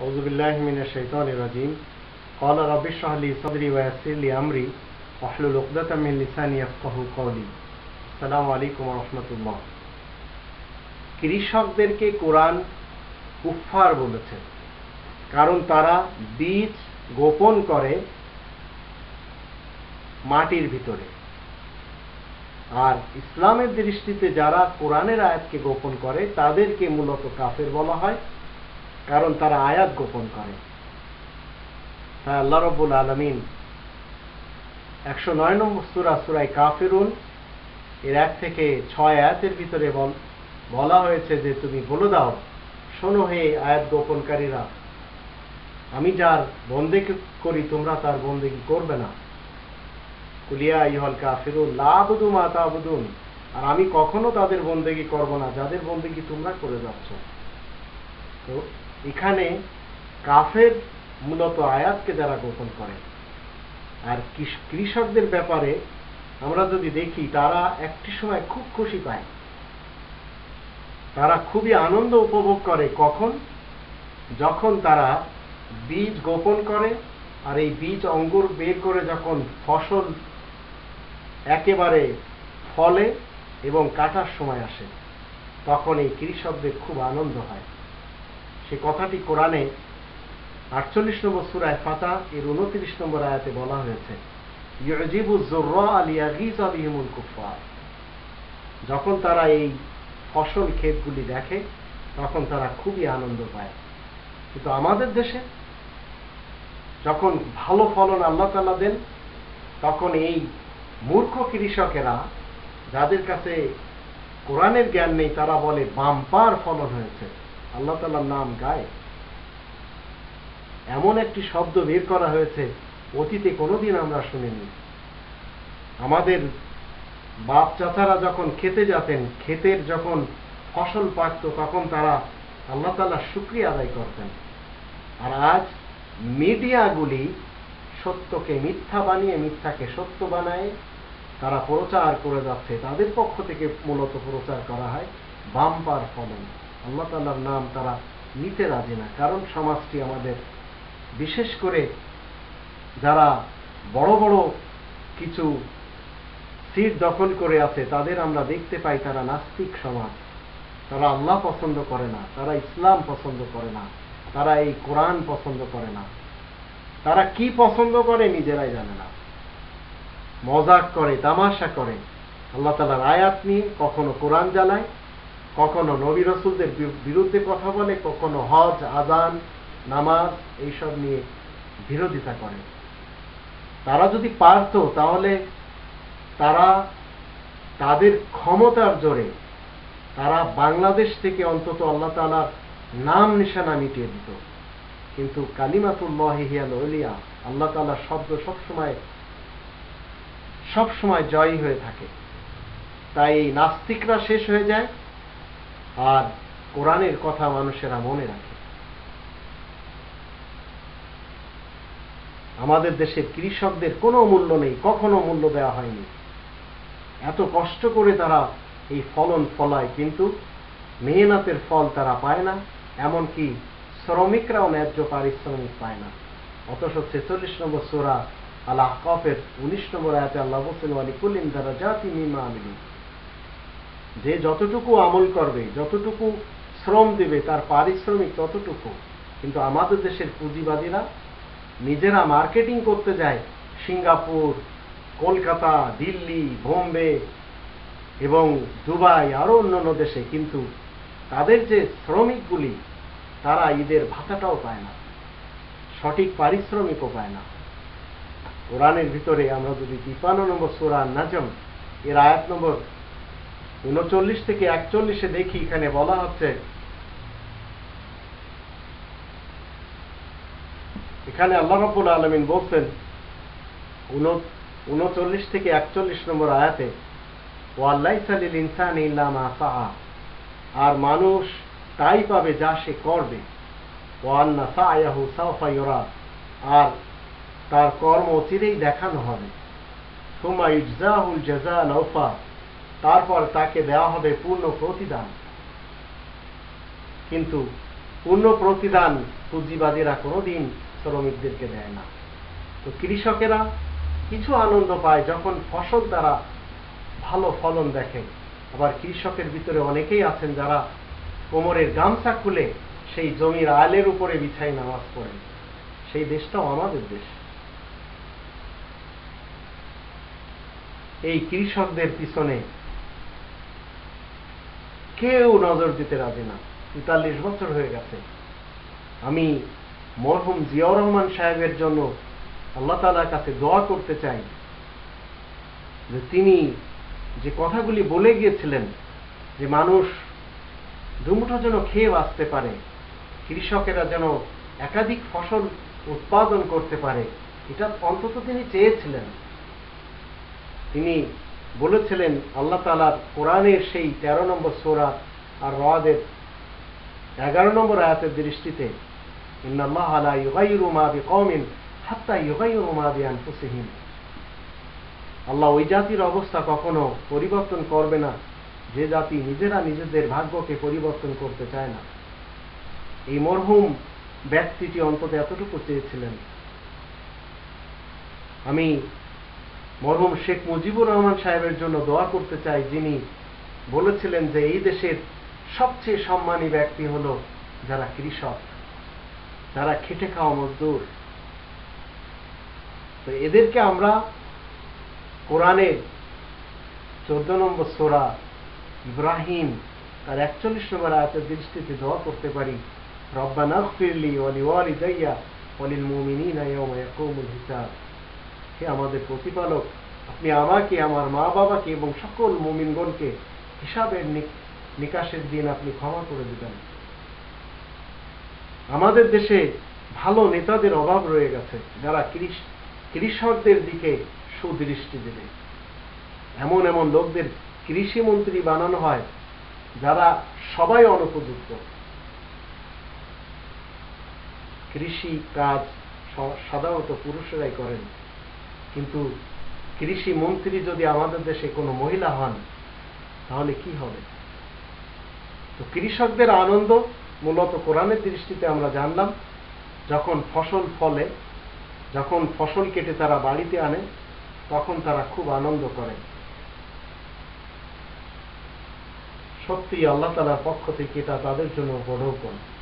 أعوذ بالله من الشيطان الرجيم قال رب اشرح لي صدري ويسر لي أمري واحلل عقدة من لساني يفقهوا قولي السلام عليكم ورحمة الله কৃষকদেরকে কোরআন কুফফার বলেছে কারণ তারা বীজ গোপন করে মাটির ভিতরে আর ইসলামের দৃষ্টিতে যারা কোরআনের আয়াতকে গোপন করে তাদেরকে মূলত কাফের বলা হয় কারণ তারা আয়াত গোপন করে। তাই আল্লাহ রব্বুল আলমিন একশো নয় নম্বর সুরা সুরাই কাফেরুন, এর এক থেকে ছয় আয়াতের ভিতরে বলা হয়েছে যে তুমি বলে দাও, শোনো হে আয়াত গোপনকারীরা, আমি যার বন্দেকি করি তোমরা তার বন্দেকি করবে না। কুলিয়া ইহল কাফিরুন লাবুদু মা তাবুদুন, আর আমি কখনো তাদের বন্দেগি করব না, যাদের বন্দেগি তোমরা করে যাচ্ছ। তো এখানে কাফের মূলত আয়াতকে যারা গোপন করে। আর কৃষকদের ব্যাপারে আমরা যদি দেখি, তারা একটি সময় খুব খুশি পায়। তারা খুবই আনন্দ উপভোগ করে কখন? যখন তারা বীজ গোপন করে আর এই বীজ অঙ্গুর বের করে যখন ফসল একেবারে ফলে এবং কাটার সময় আসে, তখন এই কৃষকদের খুব আনন্দ হয়। সে কথাটি কোরআনে আটচল্লিশ নম্বর সুরায় ফাতা এর উনত্রিশ নম্বর আয়াতে বলা হয়েছে যখন তারা এই ফসল ক্ষেতগুলি দেখে, তখন তারা খুবই আনন্দ পায়। কিন্তু আমাদের দেশে যখন ভালো ফলন আল্লাহ তালা দেন, তখন এই মূর্খ কৃষকেরা, যাদের কাছে কোরআনের জ্ঞান নেই, তারা বলে বাম্পার ফলন হয়েছে। আল্লাহ তালার নাম গায়ে। এমন একটি শব্দ বের করা হয়েছে, অতীতে কোনোদিন আমরা শুনিনি। আমাদের বাপ চাচারা যখন খেতে যেতেন, ক্ষেতের যখন ফসল পাকত, তখন তারা আল্লাহ তালা শুক্রিয়া আদায় করতেন। আর আজ মিডিয়াগুলি সত্যকে মিথ্যা বানিয়ে, মিথ্যাকে সত্য বানায়, তারা প্রচার করে যাচ্ছে। তাদের পক্ষ থেকে মূলত প্রচার করা হয় বাম্পার ফলন। আল্লাহ তাল্লার নাম তারা নিতে রাজি না। কারণ সমাজটি আমাদের, বিশেষ করে যারা বড় বড় কিছু সিট দখল করে আছে, তাদের আমরা দেখতে পাই তারা নাস্তিক সমাজ। তারা আল্লাহ পছন্দ করে না, তারা ইসলাম পছন্দ করে না, তারা এই কোরআন পছন্দ করে না। তারা কি পছন্দ করে নিজেরাই জানে না। মজাক করে, তামাশা করে। আল্লাহ তালার আয়াত নিয়ে কখনো কোরআন জ্বালায় কখনো নবী রসুলদের বিরুদ্ধে কথা বলে, কখনো হজ আজান নামাজ এইসব নিয়ে বিরোধিতা করে। তারা যদি পারত, তাহলে তারা তাদের ক্ষমতার জোরে তারা বাংলাদেশ থেকে অন্তত আল্লাহ তালার নাম নিশানা মিটিয়ে দিত। কিন্তু কালিমাতুল্লাহ হিয়াল ওলিয়া আল্লাহ তালার শব্দ সবসময় সবসময় জয়ী হয়ে থাকে। তাই এই নাস্তিকরা শেষ হয়ে যায়। আর কোরআনের কথা মানুষেরা মনে রাখে। আমাদের দেশের কৃষকদের কোনো মূল্য নেই, কখনো মূল্য দেওয়া হয়নি। এত কষ্ট করে তারা এই ফলন ফলায়, কিন্তু মেহনতের ফল তারা পায় না, এমনকি শ্রমিকরাও ন্যায্য পারিশ্রমিক পায় না। অথচ ছেচল্লিশ নম্বর সোরা আল আহকফের উনিশ নম্বর আয়াতে আল্লাহ হোসেন আলী কুলিন দ্বারা জাতি মিমা আমিলি যে যতটুকু আমল করবে, যতটুকু শ্রম দেবে, তার পারিশ্রমিক ততটুকু। কিন্তু আমাদের দেশের পুঁজিবাদীরা নিজেরা মার্কেটিং করতে যায় সিঙ্গাপুর, কলকাতা, দিল্লি, বোম্বে এবং দুবাই আরও অন্যান্য দেশে। কিন্তু তাদের যে শ্রমিকগুলি, তারা ঈদের ভাতাটাও পায় না। সঠিক পারিশ্রমিকও পায় না। কোরআনের ভিতরে আমরা যদি তিপ্পান্ন নম্বর সোরান নাজম এর আয়াত নম্বর উনচল্লিশ থেকে একচল্লিশে দেখি এখানে বলা হচ্ছে। এখানে আল্লাহ রব্বুল আলমিন বলছেন উনচল্লিশ থেকে একচল্লিশ নম্বর আয়াতে ইনসান সাহা আর মানুষ তাই পাবে যা সে করবে। ওয়ান্না সায়াহু সাফাইরা আর তার কর্ম চিরেই দেখানো হবে। সুমা ইজাহুল জাজা তারপর তাকে দেওয়া হবে পূর্ণ প্রতিদান। কিন্তু পূর্ণ প্রতিদান পুঁজিবাদীরা কোনোদিন শ্রমিকদেরকে দেয় না। তো কৃষকেরা কিছু আনন্দ পায় যখন ফসল তারা ভালো ফলন দেখে। আবার কৃষকের ভিতরে অনেকেই আছেন যারা কোমরের গামছা খুলে সেই জমির আলের উপরে বিছাই নামাজ পড়েন। সেই দেশটাও আমাদের দেশ। এই কৃষকদের পিছনে কেউ নজর দিতে রাজি না। তেতাল্লিশ বছর হয়ে গেছে। আমি মরহুম জিয়াউর রহমান সাহেবের জন্য আল্লাহ তালার কাছে দোয়া করতে চাই যে তিনি যে কথাগুলি বলে গিয়েছিলেন যে মানুষ দুমুঠো যেন খেয়ে বাঁচতে পারে, কৃষকেরা যেন একাধিক ফসল উৎপাদন করতে পারে, এটা অন্তত তিনি চেয়েছিলেন। তিনি বলেছিলেন, আল্লাহ তালার কোরআনের সেই তেরো নম্বর সোরা আর রাদের এগারো নম্বর আয়াতের দৃষ্টিতে আল্লাহ ওই জাতির অবস্থা কখনো পরিবর্তন করবে না, যে জাতি নিজেরা নিজেদের ভাগ্যকে পরিবর্তন করতে চায় না। এই মরহুম ব্যক্তিটি অন্তত এতটুকু চেয়েছিলেন, আমি মরহুম শেখ মুজিবুর রহমান সাহেবের জন্য দোয়া করতে চাই, যিনি বলেছিলেন যে এই দেশের সবচেয়ে সম্মানী ব্যক্তি হল যারা কৃষক, যারা খেটে খাওয়া মজদুর। তো এদেরকে আমরা কোরআনের চোদ্দ নম্বর সোরা ইব্রাহিম, তার একচল্লিশ নম্বর আয়াতের দৃষ্টিতে দোয়া করতে পারি। রব্বানা ফিরলি ওয়ালি ওয়ালি দাইয়া ওয়ালিল মুমিনিনা ইয়াউমা ইয়াকুমুল হিসাব। হে আমাদের প্রতিপালক। আপনি আমাকে, আমার মা বাবাকে এবং সকল মুমিনগণকে হিসাবের নিকাশের দিন আপনি ক্ষমা করে দিবেন। আমাদের দেশে ভালো নেতাদের অভাব রয়ে গেছে, যারা কৃষকদের দিকে সুদৃষ্টি দেবে। এমন এমন লোকদের কৃষি মন্ত্রী বানানো হয়, যারা সবাই অনুপযুক্ত। কৃষি কাজ সাধারণত পুরুষেরাই করেন। কিন্তু কৃষি মন্ত্রী যদি আমাদের দেশে কোনো মহিলা হন, তাহলে কি হবে? তো কৃষকদের আনন্দ মূলত কোরআনের দৃষ্টিতে আমরা জানলাম, যখন ফসল ফলে, যখন ফসল কেটে তারা বাড়িতে আনে, তখন তারা খুব আনন্দ করে। সত্যি আল্লাহ তালার পক্ষ থেকে এটা তাদের জন্য বড় কোন